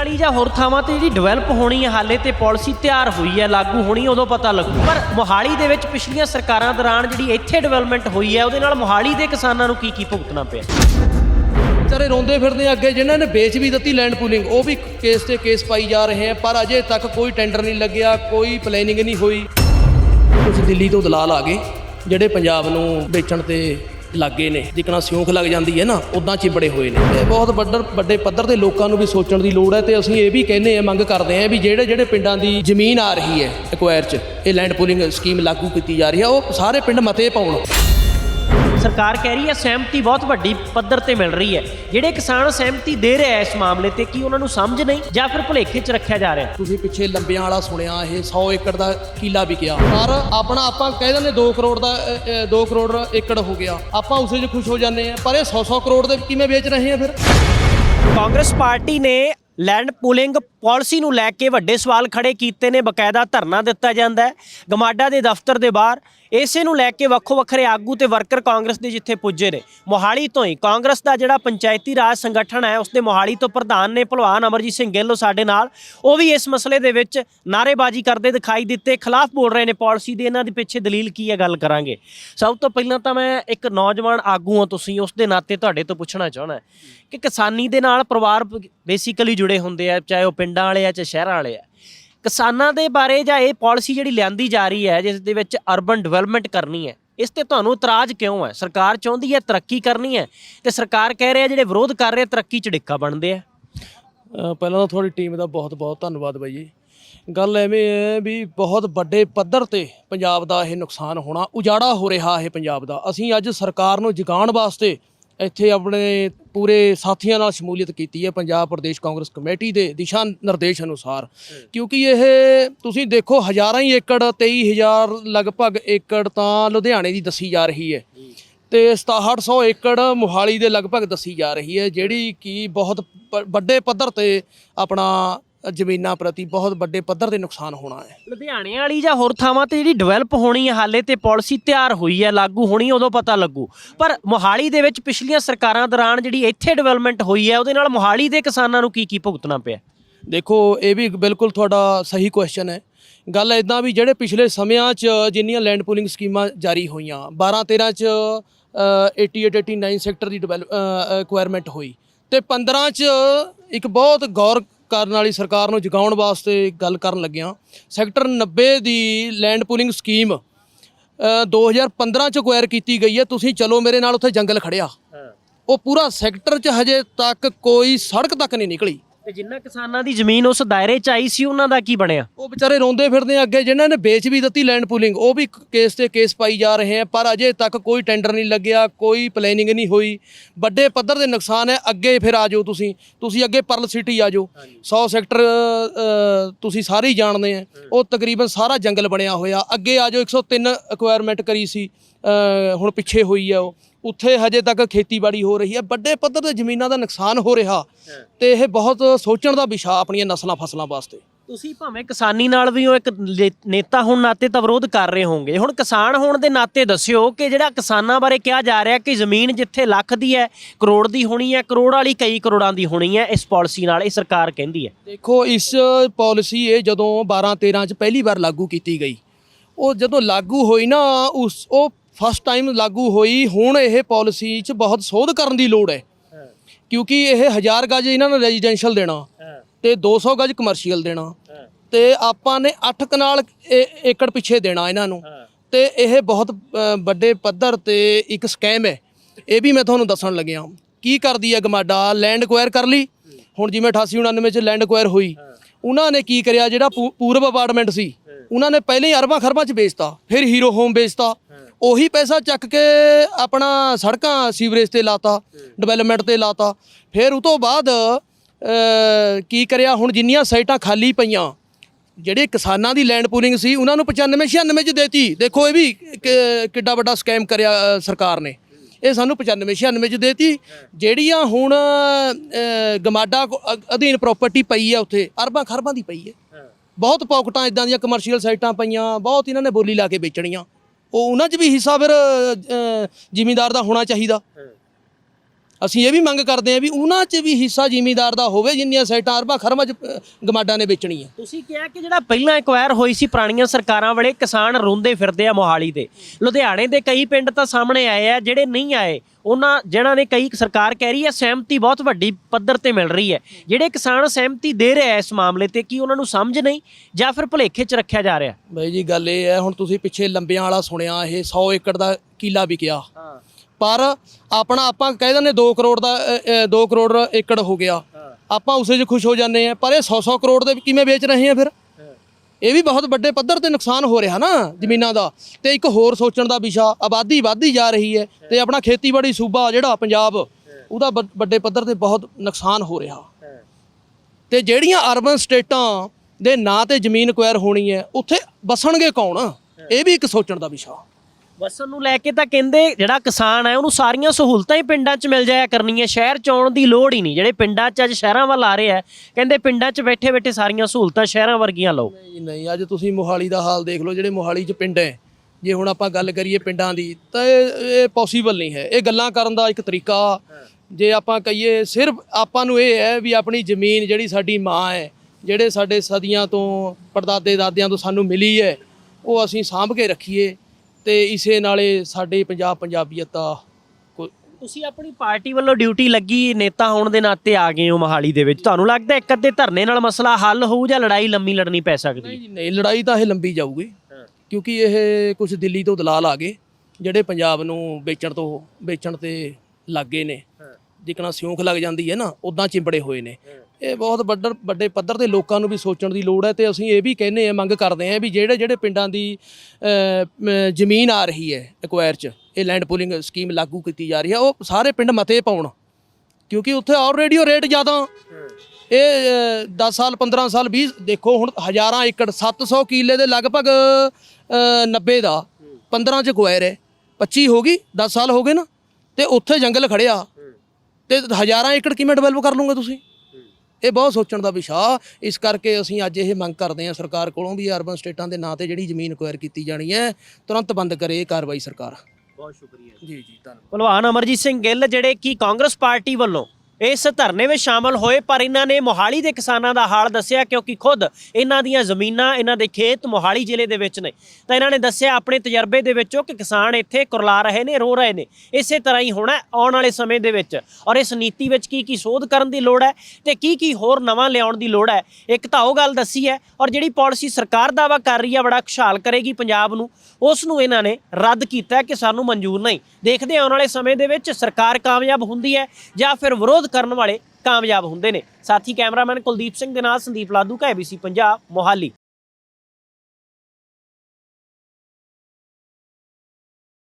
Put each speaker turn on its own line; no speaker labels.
ਵਾਲੀ ਜਾਂ ਹੋਰ ਥਾਵਾਂ ਤੇ ਜਿਹੜੀ ਡਿਵੈਲਪ ਹੋਣੀ ਹੈ ਹਾਲੇ ਤੇ ਪਾਲਿਸੀ ਤਿਆਰ ਹੋਈ ਹੈ ਲਾਗੂ ਹੋਣੀ ਉਦੋਂ ਪਤਾ ਲੱਗੂ। ਪਰ ਮੋਹਾਲੀ ਦੇ ਵਿੱਚ ਪਿਛਲੀਆਂ ਸਰਕਾਰਾਂ ਦੌਰਾਨ ਜਿਹੜੀ ਇੱਥੇ ਡਿਵੈਲਪਮੈਂਟ ਹੋਈ ਹੈ ਉਹਦੇ ਨਾਲ ਮੋਹਾਲੀ ਦੇ ਕਿਸਾਨਾਂ ਨੂੰ ਕੀ ਕੀ ਭੁਗਤਣਾ ਪਿਆ?
ਵਿਚਾਰੇ ਰੋਂਦੇ ਫਿਰਦੇ ਅੱਗੇ, ਜਿਨ੍ਹਾਂ ਨੇ ਵੇਚ ਵੀ ਦਿੱਤੀ ਲੈਂਡ ਪੂਲਿੰਗ ਉਹ ਵੀ ਕੇਸ ਤੇ ਕੇਸ ਪਾਈ ਜਾ ਰਹੇ ਆ, ਪਰ ਅਜੇ ਤੱਕ ਕੋਈ ਟੈਂਡਰ ਨਹੀਂ ਲੱਗਿਆ, ਕੋਈ ਪਲੈਨਿੰਗ ਨਹੀਂ ਹੋਈ। ਕੁਝ ਦਿੱਲੀ ਤੋਂ ਦਲਾਲ ਆ ਗਏ, ਜਿਹੜੇ ਪੰਜਾਬ ਨੂੰ ਵੇਚਣ ਤੇ ਲੱਗੇ ਨੇ, ਜਿਕਣਾ ਸਿਉਂਖ ਲੱਗ ਜਾਂਦੀ ਹੈ ਨਾ ਉਦਾਂ ਚਿਬੜੇ ਹੋਏ ਨੇ। ਇਹ ਬਹੁਤ ਵੱਡਾ, ਵੱਡੇ ਪੱਧਰ ਤੇ ਲੋਕਾਂ ਨੂੰ ਵੀ ਸੋਚਣ ਦੀ ਲੋੜ ਹੈ ਤੇ ਅਸੀਂ ਇਹ ਵੀ ਕਹਿੰਦੇ ਆ ਮੰਗ ਕਰਦੇ ਆ ਵੀ ਜਿਹੜੇ ਜਿਹੜੇ ਪਿੰਡਾਂ ਦੀ ਜ਼ਮੀਨ ਆ ਰਹੀ ਹੈ ਐਕਵਾਇਰ 'ਚ, ਇਹ ਲੈਂਡ ਪੂਲਿੰਗ ਸਕੀਮ ਲਾਗੂ ਕੀਤੀ ਜਾ ਰਹੀ ਹੈ, ਉਹ ਸਾਰੇ ਪਿੰਡ ਮਤੇ ਪਾਉਣ।
ਸਰਕਾਰ ਕਹਿ ਰਹੀ ਹੈ ਸਹਿਮਤੀ ਬਹੁਤ ਵੱਡੀ ਪੱਧਰ ਤੇ ਮਿਲ ਰਹੀ ਹੈ। ਜਿਹੜੇ ਕਿਸਾਨ ਸਹਿਮਤੀ ਦੇ ਰਹੇ ਆ ਇਸ ਮਾਮਲੇ ਤੇ ਕੀ ਉਹਨਾਂ ਨੂੰ ਸਮਝ ਨਹੀਂ ਜਾਂ ਫਿਰ ਭੁਲੇਖੇ 'ਚ ਰੱਖਿਆ ਜਾ ਰਿਹਾ
ਤੁਸੀਂ ਪਿੱਛੇ ਲੰਬਿਆਂ ਵਾਲਾ ਸੁਣਿਆ ਇਹ 100 ਏਕੜ ਦਾ ਕੀਲਾ ਵਿਕਿਆ। ਪਰ ਆਪਣਾ ਆਪਾਂ ਕਹਿ ਦਿੰਦੇ 2 ਕਰੋੜ ਦਾ 2 ਕਰੋੜ ਏਕੜ ਹੋ ਗਿਆ। ਆਪਾਂ ਉਸੇ 'ਚ ਖੁਸ਼ ਹੋ ਜਾਂਦੇ ਆ ਪਰ ਇਹ 100 100 ਕਰੋੜ ਦੇ ਕਿਵੇਂ ਵੇਚ ਰਹੇ ਆ ਫਿਰ?
ਕਾਂਗਰਸ ਪਾਰਟੀ ਨੇ ਲੈਂਡ ਪੂਲਿੰਗ ਪਾਲਿਸੀ ਨੂੰ ਲੈ ਕੇ ਵੱਡੇ ਸਵਾਲ ਖੜੇ ਕੀਤੇ ਨੇ, ਬਕਾਇਦਾ ਧਰਨਾ ਦਿੱਤਾ ਜਾਂਦਾ ਹੈ। ਗਮਾਡਾ ਦੇ ਦਫ਼ਤਰ ਦੇ ਬਾਹਰ ਇਸੇ ਨੂੰ ਲੈ ਕੇ ਵੱਖੋ ਵੱਖਰੇ ਆਗੂ ਤੇ ਵਰਕਰ ਕਾਂਗਰਸ ਦੇ ਜਿੱਥੇ ਪੁੱਜੇ ਨੇ। ਮੋਹਾਲੀ ਤੋਂ ਹੀ ਕਾਂਗਰਸ ਦਾ ਜਿਹੜਾ ਪੰਚਾਇਤੀ ਰਾਜ ਸੰਗਠਨ ਹੈ, ਉਸਦੇ ਮੋਹਾਲੀ ਤੋਂ ਪ੍ਰਧਾਨ ਨੇ ਭਲਵਾਨ ਅਮਰਜੀਤ ਸਿੰਘ ਗਿੱਲੋਂ ਸਾਡੇ ਨਾਲ। ਉਹ ਵੀ ਇਸ ਮਸਲੇ ਦੇ ਵਿੱਚ ਨਾਅਰੇਬਾਜ਼ੀ ਕਰਦੇ ਦਿਖਾਈ ਦਿੱਤੇ, ਖਿਲਾਫ ਬੋਲ ਰਹੇ ਨੇ ਪਾਲਿਸੀ ਦੇ। ਇਹਨਾਂ ਦੇ ਪਿੱਛੇ ਦਲੀਲ ਕੀ ਹੈ, ਗੱਲ ਕਰਾਂਗੇ। ਸਭ ਤੋਂ ਪਹਿਲਾਂ ਤਾਂ ਮੈਂ ਇੱਕ ਨੌਜਵਾਨ ਆਗੂ ਹਾਂ ਤੁਸੀਂ ਉਸ ਦੇ ਨਾਤੇ ਤੁਹਾਡੇ ਤੋਂ ਪੁੱਛਣਾ ਚਾਹਣਾ ਕਿ ਕਿਸਾਨੀ ਦੇ ਨਾਲ ਪਰਿਵਾਰ ਬੇਸਿਕਲੀ ਜੁੜੇ ਹੁੰਦੇ ਆ, ਚਾਹੇ ਉਹ ਪਿੰਡ ਪਿੰਡਾਂ ਵਾਲੇ ਆ ਚਾਹੇ ਸ਼ਹਿਰਾਂ ਵਾਲੇ ਆ, ਕਿਸਾਨਾਂ ਦੇ ਬਾਰੇ ਜਾਂ ਇਹ ਪਾਲਿਸੀ ਜਿਹੜੀ ਲਿਆਂਦੀ ਜਾ ਰਹੀ ਹੈ, ਜਿਸ ਦੇ ਵਿੱਚ ਅਰਬਨ ਡਿਵੈਲਪਮੈਂਟ ਕਰਨੀ ਹੈ, ਇਸ ਤੇ ਤੁਹਾਨੂੰ ਇਤਰਾਜ਼ ਕਿਉਂ ਹੈ? ਸਰਕਾਰ ਚਾਹੁੰਦੀ ਹੈ ਤਰੱਕੀ ਕਰਨੀ ਹੈ ਤੇ ਸਰਕਾਰ ਕਹਿ ਰਿਹਾ ਜਿਹੜੇ ਵਿਰੋਧ ਕਰ ਰਹੇ ਤਰੱਕੀ ਚ ਡਿੱਕਾ ਬਣਦੇ ਆ।
ਪਹਿਲਾਂ ਤਾਂ ਤੁਹਾਡੀ ਟੀਮ ਦਾ ਬਹੁਤ ਬਹੁਤ ਧੰਨਵਾਦ ਬਾਈ ਜੀ। ਗੱਲ ਐਵੇਂ ਹੈ ਵੀ ਬਹੁਤ ਵੱਡੇ ਪੱਧਰ ਤੇ ਪੰਜਾਬ ਦਾ ਇਹ ਨੁਕਸਾਨ ਹੋਣਾ, ਉਜਾੜਾ ਹੋ ਰਿਹਾ ਇਹ ਪੰਜਾਬ ਦਾ। ਅਸੀਂ ਅੱਜ ਸਰਕਾਰ ਨੂੰ ਜਗਾਉਣ ਵਾਸਤੇ ਇੱਥੇ ਆਪਣੇ ਪੂਰੇ ਸਾਥੀਆਂ ਨਾਲ ਸ਼ਮੂਲੀਅਤ ਕੀਤੀ ਹੈ ਪੰਜਾਬ ਪ੍ਰਦੇਸ਼ ਕਾਂਗਰਸ ਕਮੇਟੀ ਦੇ ਦਿਸ਼ਾ ਨਿਰਦੇਸ਼ ਅਨੁਸਾਰ। ਕਿਉਂਕਿ ਇਹ ਤੁਸੀਂ ਦੇਖੋ ਹਜ਼ਾਰਾਂ ਹੀ ਏਕੜ 23000 ਲਗਭਗ ਏਕੜ ਤਾਂ ਲੁਧਿਆਣੇ ਦੀ ਦੱਸੀ ਜਾ ਰਹੀ ਹੈ। ਤੇ 6700 ਏਕੜ ਮੁਹਾਲੀ ਦੇ ਲਗਭਗ ਦੱਸੀ ਜਾ ਰਹੀ ਹੈ ਜਿਹੜੀ ਕਿ ਬਹੁਤ ਵੱਡੇ ਪੱਧਰ ਤੇ ਆਪਣਾ ਜ਼ਮੀਨਾਂ ਪ੍ਰਤੀ ਬਹੁਤ ਵੱਡੇ ਪੱਧਰ ਤੇ ਨੁਕਸਾਨ ਹੋਣਾ ਹੈ।
ਲੁਧਿਆਣੇ ਵਾਲੀ ਜਾਂ ਹੋਰ ਥਾਵਾਂ ਤੇ ਜਿਹੜੀ ਡਿਵੈਲਪ ਹੋਣੀ ਹੈ ਹਾਲੇ ਤੇ ਪਾਲਿਸੀ ਤਿਆਰ ਹੋਈ ਹੈ ਲਾਗੂ ਹੋਣੀ ਉਦੋਂ ਪਤਾ ਲੱਗੂ। ਪਰ ਮੋਹਾਲੀ ਦੇ ਵਿੱਚ ਪਿਛਲੀਆਂ ਸਰਕਾਰਾਂ ਦੌਰਾਨ ਜਿਹੜੀ ਇੱਥੇ ਡਿਵੈਲਪਮੈਂਟ ਹੋਈ ਹੈ ਉਹਦੇ ਨਾਲ ਮੋਹਾਲੀ ਦੇ ਕਿਸਾਨਾਂ ਨੂੰ ਕੀ ਕੀ ਭੁਗਤਣਾ ਪਿਆ?
ਦੇਖੋ ਇਹ ਵੀ ਬਿਲਕੁਲ ਤੁਹਾਡਾ ਸਹੀ ਕੁਐਸਚਨ ਹੈ। ਗੱਲ ਇਦਾਂ ਵੀ ਜਿਹੜੇ ਪਿਛਲੇ ਸਮਿਆਂ 'ਚ ਜਿੰਨੀਆਂ ਲੈਂਡ ਪੂਲਿੰਗ ਸਕੀਮਾਂ ਜਾਰੀ ਹੋਈਆਂ 12 13 'ਚ ਅ, 88 89 ਸੈਕਟਰ ਦੀ ਡਿਵੈਲਪ ਰਿਕੁਆਇਰਮੈਂਟ ਹੋਈ ਤੇ 15 'ਚ ਇੱਕ ਬਹੁਤ ਗੌਰ ਕਰਨ ਵਾਲੀ ਸਰਕਾਰ ਨੂੰ ਜਗਾਉਣ ਵਾਸਤੇ ਗੱਲ ਕਰਨ ਲੱਗਿਆ। ਸੈਕਟਰ 90 ਦੀ ਲੈਂਡ ਪੂਲਿੰਗ ਸਕੀਮ ਅ, 2015 ਚ ਅਕਵਾਇਰ ਕੀਤੀ ਗਈ ਹੈ। ਤੁਸੀਂ ਚਲੋ ਮੇਰੇ ਨਾਲ ਉੱਥੇ ਜੰਗਲ ਖੜਿਆ ਉਹ ਪੂਰਾ ਸੈਕਟਰ 'ਚ ਹਜੇ ਤੱਕ ਕੋਈ ਸੜਕ ਤੱਕ ਨਹੀਂ ਨਿਕਲੀ।
ਤੇ ਜਿੰਨਾ ਕਿਸਾਨਾਂ ਦੀ ਜ਼ਮੀਨ ਉਸ ਦਾਇਰੇ 'ਚ ਆਈ ਸੀ ਉਹਨਾਂ ਦਾ ਕੀ ਬਣਿਆ?
ਉਹ ਵਿਚਾਰੇ ਰੋਂਦੇ ਫਿਰਦੇ ਆ ਅੱਗੇ ਜਿਨ੍ਹਾਂ ਨੇ ਵੇਚ ਵੀ ਦਿੱਤੀ ਲੈਂਡ ਪੂਲਿੰਗ ਉਹ ਵੀ ਕੇਸ ਤੇ ਕੇਸ ਪਾਈ ਜਾ ਰਹੇ ਆ ਪਰ ਅਜੇ ਤੱਕ ਕੋਈ ਟੈਂਡਰ ਨਹੀਂ ਲੱਗਿਆ ਕੋਈ ਪਲੈਨਿੰਗ ਨਹੀਂ ਹੋਈ। ਵੱਡੇ ਪੱਧਰ ਦੇ ਨੁਕਸਾਨ ਹੈ ਅੱਗੇ ਫਿਰ ਆ ਜਾਓ ਤੁਸੀਂ। ਤੁਸੀਂ ਅੱਗੇ ਪਰਲ ਸਿਟੀ ਆ ਜਾਓ। 100 ਸੈਕਟਰ ਤੁਸੀਂ ਸਾਰੇ ਹੀ ਜਾਣਦੇ ਆ। ਉਹ ਤਕਰੀਬਨ ਸਾਰਾ ਜੰਗਲ ਬਣਿਆ ਹੋਇਆ। ਅੱਗੇ ਆ ਜਾਓ 103 ਐਕਵਾਇਰਮੈਂਟ ਕਰੀ ਸੀ। ਹੁਣ ਪਿੱਛੇ ਹੋਈ ਆ ਉਹ। ਉੱਥੇ ਹਜੇ ਤੱਕ ਖੇਤੀਬਾੜੀ ਹੋ ਰਹੀ ਹੈ ਵੱਡੇ ਪੱਧਰ ਤੇ ਜ਼ਮੀਨਾਂ ਦਾ ਨੁਕਸਾਨ ਹੋ ਰਿਹਾ ਤੇ ਇਹ ਬਹੁਤ ਸੋਚਣ ਦਾ ਵਿਸ਼ਾ ਆਪਣੀਆਂ ਨਸਲਾਂ ਫਸਲਾਂ ਵਾਸਤੇ।
ਤੁਸੀਂ ਭਾਵੇਂ ਕਿਸਾਨੀ ਨਾਲ ਵੀ ਉਹ ਇੱਕ ਨੇਤਾ ਹੋਣ ਨਾਤੇ ਤਾਂ ਵਿਰੋਧ ਕਰ ਰਹੇ ਹੋਵੋਗੇ। ਹੁਣ ਕਿਸਾਨ ਹੋਣ ਦੇ ਨਾਤੇ ਦੱਸਿਓ ਕਿ ਜਿਹੜਾ ਕਿਸਾਨਾਂ ਬਾਰੇ ਕਿਹਾ ਜਾ ਰਿਹਾ ਕਿ ਜ਼ਮੀਨ ਜਿੱਥੇ ਲੱਖ ਦੀ ਹੈ ਕਰੋੜ ਦੀ ਹੋਣੀ ਹੈ ਕਰੋੜ ਵਾਲੀ ਕਈ ਕਰੋੜਾਂ ਦੀ ਹੋਣੀ ਹੈ ਇਸ ਪਾਲਿਸੀ ਨਾਲ ਇਹ ਸਰਕਾਰ ਕਹਿੰਦੀ ਹੈ।
ਦੇਖੋ ਇਸ ਪਾਲਿਸੀ ਇਹ ਜਦੋਂ 12 13 ਚ ਪਹਿਲੀ ਵਾਰ ਲਾਗੂ ਕੀਤੀ ਗਈ ਉਹ ਜਦੋਂ ਲਾਗੂ ਹੋਈ ਨਾ ਉਸ ਉਹ ਫਸਟ ਟਾਈਮ ਲਾਗੂ ਹੋਈ ਹੁਣ ਇਹ ਪਾਲਿਸੀ ਚ ਬਹੁਤ ਸੋਧ ਕਰਨ ਦੀ ਲੋੜ ਹੈ। ਕਿਉਂਕਿ ਇਹ 1000 ਗਜ ਇਹਨਾਂ ਨੇ ਰੈਜ਼ੀਡੈਂਸ਼ੀਅਲ ਦੇਣਾ ਤੇ 200 ਗਜ ਕਮਰਸ਼ੀਅਲ ਦੇਣਾ। ਤੇ ਆਪਾਂ ਨੇ 8 ਕਨਾਲ ਏਕੜ ਪਿੱਛੇ ਦੇਣਾ ਇਹਨਾਂ ਨੂੰ। ਤੇ ਇਹ ਬਹੁਤ ਵੱਡੇ ਪੱਧਰ ਤੇ ਇੱਕ ਸਕੈਮ ਹੈ। ਇਹ ਵੀ ਮੈਂ ਤੁਹਾਨੂੰ ਦੱਸਣ ਲੱਗਿਆ। ਕੀ ਕਰਦੀ ਹੈ ਗਮਾਡਾ? ਲੈਂਡ ਐਕਵਾਇਰ ਕਰ ਲਈ। ਹੁਣ ਜਿਵੇਂ 88 99 ਚ ਲੈਂਡ ਐਕਵਾਇਰ ਹੋਈ। ਉਹਨਾਂ ਨੇ ਕੀ ਕਰਿਆ? ਜਿਹੜਾ ਪੂਰਬ ਅਪਾਰਟਮੈਂਟ ਸੀ। ਉਹਨਾਂ ਨੇ ਪਹਿਲੇ ਹੀ ਅਰਬਾਂ ਖਰਬਾਂ ਚ ਵੇਚਤਾ, ਫਿਰ ਹੀਰੋ ਹੋਮ ਵੇਚਤਾ। ਉਹੀ ਪੈਸਾ ਚੱਕ ਕੇ ਆਪਣਾ ਸੜਕਾਂ ਸੀਵਰੇਜ ਤੇ ਲਾਤਾ ਡਿਵੈਲਪਮੈਂਟ ਤੇ ਲਾਤਾ। ਫਿਰ ਉਹ ਤੋਂ ਬਾਅਦ ਕੀ ਕਰਿਆ, ਹੁਣ ਜਿੰਨੀਆਂ ਸਾਈਟਾਂ ਖਾਲੀ ਪਈਆਂ, ਜਿਹੜੇ ਕਿਸਾਨਾਂ ਦੀ ਲੈਂਡ ਪੂਲਿੰਗ ਸੀ, ਉਹਨਾਂ ਨੂੰ 95 96 ਚ ਦੇਤੀ। ਦੇਖੋ ਇਹ ਵੀ ਕਿ- ਕਿੱਡਾ ਵੱਡਾ ਸਕੈਮ ਕਰਿਆ ਸਰਕਾਰ ਨੇ। ਇਹ ਸਾਨੂੰ 95 96 ਚ ਦੇਤੀ। ਜਿਹੜੀਆਂ ਹੁਣ ਗਮਾਡਾ ਅਧੀਨ ਪ੍ਰਾਪਰਟੀ ਪਈ ਹੈ ਉੱਥੇ, ਅਰਬਾਂ ਖਰਬਾਂ ਦੀ ਪਈ ਹੈ। ਬਹੁਤ ਪੌਕਟਾਂ ਇਦਾਂ ਦੀਆਂ ਕਮਰਸ਼ੀਅਲ ਸਾਈਟਾਂ ਪਈਆਂ, ਬਹੁਤ ਇਹਨਾਂ ਨੇ ਬੋਲੀ ਲਾ ਕੇ ਵੇਚਣੀਆਂ। ਉਹ ਉਹਨਾਂ 'ਚ ਵੀ ਹਿੱਸਾ ਫਿਰ ਜ਼ਿਮੀਂਦਾਰ ਦਾ ਹੋਣਾ ਚਾਹੀਦਾ। ਅਸੀਂ ਇਹ ਵੀ ਮੰਗ ਕਰਦੇ ਹਾਂ ਵੀ ਉਹਨਾਂ 'ਚ ਵੀ ਹਿੱਸਾ ਜ਼ਿਮੀਂਦਾਰ ਦਾ ਹੋਵੇ ਜਿੰਨੀਆਂ ਸਾਈਟਾਂ ਅਰਬਾਂ ਖਰਮਾਂ 'ਚ ਗਮਾਡਾ ਨੇ ਵੇਚਣੀ ਹੈ
ਤੁਸੀਂ ਕਿਹਾ ਕਿ ਜਿਹੜਾ ਪਹਿਲਾਂ ਐਕਵਾਇਰ ਹੋਈ ਸੀ ਪੁਰਾਣੀਆਂ ਸਰਕਾਰਾਂ ਵੇਲੇ ਕਿਸਾਨ ਰੋਂਦੇ ਫਿਰਦੇ ਆ ਮੋਹਾਲੀ ਦੇ। ਲੁਧਿਆਣੇ ਦੇ ਕਈ ਪਿੰਡ ਤਾਂ ਸਾਹਮਣੇ ਆਏ ਆ ਜਿਹੜੇ ਨਹੀਂ ਆਏ। ਉਹਨਾਂ ਜਿਹਨਾਂ ਨੇ ਕਈ ਸਰਕਾਰ ਕਹਿ ਰਹੀ ਹੈ ਸਹਿਮਤੀ ਬਹੁਤ ਵੱਡੀ ਪੱਧਰ ਤੇ ਮਿਲ ਰਹੀ ਹੈ। ਜਿਹੜੇ ਕਿਸਾਨ ਸਹਿਮਤੀ ਦੇ ਰਹੇ ਇਸ ਮਾਮਲੇ ਤੇ ਕੀ ਉਹਨਾਂ ਨੂੰ ਸਮਝ ਨਹੀਂ ਜਾਂ ਫਿਰ ਭੁਲੇਖੇ 'ਚ ਰੱਖਿਆ ਜਾ ਰਿਹਾ?
ਬਾਈ ਜੀ ਗੱਲ ਇਹ ਹੈ ਹੁਣ ਤੁਸੀਂ ਪਿੱਛੇ ਲੰਬਿਆਂ ਵਾਲਾ ਸੁਣਿਆ ਇਹ 100 ਏਕੜ ਦਾ ਕੀਲਾ ਵਿਕਿਆ।
ਹਾਂ।
ਪਰ ਆਪਣਾ ਆਪਾਂ ਕਹਿ ਦਿੰਦੇ 2 ਕਰੋੜ ਦਾ 2 ਕਰੋੜ ਏਕੜ ਹੋ ਗਿਆ। ਆਪਾਂ ਉਸੇ 'ਚ ਖੁਸ਼ ਹੋ ਜਾਂਦੇ ਆ ਪਰ ਇਹ 100-100 ਕਰੋੜ ਦੇ ਕਿਵੇਂ ਵੇਚ ਰਹੇ ਆ ਫਿਰ? ਇਹ ਵੀ ਬਹੁਤ ਵੱਡੇ ਪੱਧਰ ਤੇ ਨੁਕਸਾਨ ਹੋ ਰਿਹਾ ਨਾ ਜ਼ਮੀਨਾਂ ਦਾ। ਤੇ ਇੱਕ ਹੋਰ ਸੋਚਣ ਦਾ ਵਿਸ਼ਾ ਆਬਾਦੀ ਵੱਧਦੀ ਜਾ ਰਹੀ ਹੈ ਤੇ ਆਪਣਾ ਖੇਤੀਬਾੜੀ ਸੂਬਾ ਜਿਹੜਾ ਪੰਜਾਬ ਉਹਦਾ ਵੱਡ- ਪੱਧਰ ਤੇ ਬਹੁਤ ਨੁਕਸਾਨ ਹੋ ਰਿਹਾ। ਤੇ ਜਿਹੜੀਆਂ ਅਰਬਨ ਸਟੇਟਾਂ ਦੇ ਨਾਂ ਤੇ ਜ਼ਮੀਨ ਅਕਵਾਇਰ ਹੋਣੀ ਹੈ ਉੱਥੇ ਵਸਣਗੇ ਕੌਣ? ਇਹ ਵੀ ਇੱਕ ਸੋਚਣ ਦਾ ਵਿਸ਼ਾ।
ਵਸਣ ਨੂੰ ਲੈ ਕੇ ਤਾਂ ਕਹਿੰਦੇ ਜਿਹੜਾ ਕਿਸਾਨ ਹੈ, ਉਹਨੂੰ ਸਾਰੀਆਂ ਸਹੂਲਤਾਂ ਹੀ ਪਿੰਡਾਂ 'ਚ ਮਿਲ ਜਾਇਆ ਕਰਨੀਆਂ, ਸ਼ਹਿਰ 'ਚ ਆਉਣ ਦੀ ਲੋੜ ਹੀ ਨਹੀਂ। ਜਿਹੜੇ ਪਿੰਡਾਂ 'ਚ ਅੱਜ ਸ਼ਹਿਰਾਂ ਵੱਲ ਆ ਰਹੇ ਆ, ਕਹਿੰਦੇ ਪਿੰਡਾਂ 'ਚ ਬੈਠੇ ਬੈਠੇ ਸਾਰੀਆਂ ਸਹੂਲਤਾਂ ਸ਼ਹਿਰਾਂ ਵਰਗੀਆਂ ਲਓ।
ਨਹੀਂ ਨਹੀਂ, ਅੱਜ ਤੁਸੀਂ ਮੋਹਾਲੀ ਦਾ ਹਾਲ ਦੇਖ ਲਓ, ਜਿਹੜੇ ਮੋਹਾਲੀ 'ਚ ਪਿੰਡ ਹੈ। ਜੇ ਹੁਣ ਆਪਾਂ ਗੱਲ ਕਰੀਏ ਪਿੰਡਾਂ ਦੀ, ਤਾਂ ਇਹ ਇਹ ਪੋਸੀਬਲ ਨਹੀਂ ਹੈ। ਇਹ ਗੱਲਾਂ ਕਰਨ ਦਾ ਇੱਕ ਤਰੀਕਾ, ਜੇ ਆਪਾਂ ਕਹੀਏ ਸਿਰਫ ਆਪਾਂ ਨੂੰ ਇਹ ਹੈ ਵੀ ਆਪਣੀ ਜ਼ਮੀਨ ਜਿਹੜੀ ਸਾਡੀ ਮਾਂ ਹੈ, ਜਿਹੜੇ ਸਾਡੇ ਸਦੀਆਂ ਤੋਂ, ਪੜਦਾਦੇ ਦਾਦਿਆਂ ਤੋਂ ਸਾਨੂੰ ਮਿਲੀ ਹੈ, ਉਹ ਅਸੀਂ ਸਾਂਭ ਕੇ ਰੱਖੀਏ। ਤੇ ਇਸੇ ਨਾਲੇ ਸਾਡੇ ਪੰਜਾਬ ਪੰਜਾਬੀਅਤ ਦਾ
ਤੁਸੀਂ ਆਪਣੀ ਪਾਰਟੀ ਵੱਲੋਂ ਡਿਊਟੀ ਲੱਗੀ ਨੇਤਾ ਹੋਣ ਦੇ ਨਾਤੇ ਆ ਗਏ ਹੋ ਮੋਹਾਲੀ ਦੇ ਵਿੱਚ। ਤੁਹਾਨੂੰ ਲੱਗਦਾ ਇੱਕ ਅੱਧੇ ਧਰਨੇ ਨਾਲ ਮਸਲਾ ਹੱਲ ਹੋਊ ਜਾਂ ਲੜਾਈ ਲੰਮੀ ਲੜਨੀ ਪੈ ਸਕਦੀ
ਨਹੀਂ ਨਹੀਂ ਲੜਾਈ ਤਾਂ ਇਹ ਲੰਬੀ ਜਾਊਗੀ ਕਿਉਂਕਿ ਇਹ ਕੁਝ ਦਿੱਲੀ ਤੋਂ ਦਲਾਲ ਆ ਗਏ ਜਿਹੜੇ ਪੰਜਾਬ ਨੂੰ ਵੇਚਣ ਤੋਂ ਵੇਚਣ ਤੇ ਲੱਗੇ ਨੇ। ਜਿਕਣਾ ਸਿਉਂਖ ਲੱਗ ਜਾਂਦੀ ਹੈ ਨਾ ਉਦਾਂ ਚਿੰਬੜੇ ਹੋਏ ਨੇ। ਇਹ ਬਹੁਤ ਵੱਡਾ ਵੱਡੇ ਪੱਧਰ ਤੇ ਲੋਕਾਂ ਨੂੰ ਵੀ ਸੋਚਣ ਦੀ ਲੋੜ ਹੈ ਤੇ ਅਸੀਂ ਇਹ ਵੀ ਕਹਿੰਦੇ ਆ ਮੰਗ ਕਰਦੇ ਆ ਵੀ ਜਿਹੜੇ ਜਿਹੜੇ ਪਿੰਡਾਂ ਦੀ ਜ਼ਮੀਨ ਆ ਰਹੀ ਹੈ ਐਕਵਾਇਰ ਚ ਇਹ ਲੈਂਡ ਪੂਲਿੰਗ ਸਕੀਮ ਲਾਗੂ ਕੀਤੀ ਜਾ ਰਹੀ ਹੈ ਉਹ ਸਾਰੇ ਪਿੰਡ ਮਤੇ ਪਾਉਣ ਕਿਉਂਕਿ ਉੱਥੇ ਆਲਰੇਡੀ ਉਹ ਰੇਟ ਜ਼ਿਆਦਾ। ਇਹ ਅ, 10 ਸਾਲ 15 ਸਾਲ 20 ਦੇਖੋ ਹੁਣ ਹਜ਼ਾਰਾਂ ਏਕੜ 700 ਕਿੱਲੇ ਦੇ ਲਗਭਗ ਅ, 90 ਦਾ 15 ਚ ਕੁਐਰ ਹੈ 25 ਹੋ ਗਈ 10 ਸਾਲ ਹੋ ਗਏ ਨਾ ਤੇ ਉੱਥੇ ਜੰਗਲ ਖੜਿਆ ਤੇ ਹਜ਼ਾਰਾਂ ਏਕੜ ਕਿਵੇਂ ਡਿਵੈਲਪ ਕਰ ਲਓਗੇ ਤੁਸੀਂ? ਇਹ ਬਹੁਤ ਸੋਚਣ ਦਾ ਵਿਸ਼ਾ ਇਸ ਕਰਕੇ ਅਸੀਂ ਅੱਜ ਇਹ ਮੰਗ ਕਰਦੇ ਹਾਂ ਸਰਕਾਰ ਕੋਲੋਂ ਵੀ ਅਰਬਨ ਸਟੇਟਾਂ ਦੇ ਨਾਂ ਤੇ ਜਿਹੜੀ ਜ਼ਮੀਨ ਅਕਵਾਇਰ ਕੀਤੀ ਜਾਣੀ ਹੈ ਤੁਰੰਤ ਬੰਦ ਕਰੇ ਇਹ ਕਾਰਵਾਈ ਸਰਕਾਰ।
ਬਹੁਤ ਸ਼ੁਕਰੀਆ
ਜੀ ਜੀ ਧੰਨਵਾਦ।
ਭਲਵਾਨ ਅਮਰਜੀਤ ਸਿੰਘ ਗਿੱਲ ਜਿਹੜੇ ਕਿ ਕਾਂਗਰਸ ਪਾਰਟੀ ਵੱਲੋਂ ਇਸ ਧਰਨੇ ਵਿੱਚ ਸ਼ਾਮਲ ਹੋਏ, ਪਰ ਇਹਨਾਂ ਨੇ ਮੋਹਾਲੀ ਦੇ ਕਿਸਾਨਾਂ ਦਾ ਹਾਲ ਦੱਸਿਆ ਕਿਉਂਕਿ ਖੁਦ ਇਹਨਾਂ ਦੀਆਂ ਜ਼ਮੀਨਾਂ ਇਹਨਾਂ ਦੇ ਖੇਤ ਮੋਹਾਲੀ ਜ਼ਿਲ੍ਹੇ ਦੇ ਵਿੱਚ ਨੇ। ਤਾਂ ਇਹਨਾਂ ਨੇ ਦੱਸਿਆ ਆਪਣੇ ਤਜਰਬੇ ਦੇ ਵਿੱਚੋਂ ਕਿ ਕਿਸਾਨ ਇੱਥੇ ਕੁਰਲਾ ਰਹੇ ਨੇ, ਰੋ ਰਹੇ ਨੇ। ਇਸੇ ਤਰ੍ਹਾਂ ਹੀ ਹੋਣਾ ਆਉਣ ਵਾਲੇ ਸਮੇਂ ਦੇ ਵਿੱਚ। ਔਰ ਇਸ ਨੀਤੀ ਵਿੱਚ ਕੀ ਕੀ ਸੋਧ ਕਰਨ ਦੀ ਲੋੜ ਹੈ ਤੇ ਕੀ ਕੀ ਹੋਰ ਨਵਾਂ ਲਿਆਉਣ ਦੀ ਲੋੜ ਹੈ, ਇੱਕ ਤਾਂ ਉਹ ਗੱਲ ਦੱਸੀ ਹੈ। ਔਰ ਜਿਹੜੀ ਪਾਲਿਸੀ ਸਰਕਾਰ ਦਾਵਾ ਕਰ ਰਹੀ ਹੈ, ਬੜਾ ਖੁਸ਼ਹਾਲ ਕਰੇਗੀ ਪੰਜਾਬ ਨੂੰ, ਉਸ ਨੂੰ ਇਹਨਾਂ ਨੇ ਰੱਦ ਕੀਤਾ ਕਿ ਸਾਨੂੰ ਮਨਜ਼ੂਰ ਨਹੀਂ। ਦੇਖਦੇ ਆਉਣ ਵਾਲੇ ਸਮੇਂ ਦੇ ਵਿੱਚ ਸਰਕਾਰ ਕਾਮਯਾਬ ਹੁੰਦੀ ਹੈ ਜਾਂ ਫਿਰ ਵਿਰੋਧ ਕਰਨ ਵਾਲੇ ਕਾਮਯਾਬ ਹੁੰਦੇ ਨੇ। ਸਾਥੀ ਕੈਮਰਾਮੈਨ ਕੁਲਦੀਪ ਸਿੰਘ ਦੇ ਨਾਲ ਸੰਦੀਪ ਲਾਧੂ ਕਾ ABC ਪੰਜਾਬ, ਮੋਹਾਲੀ।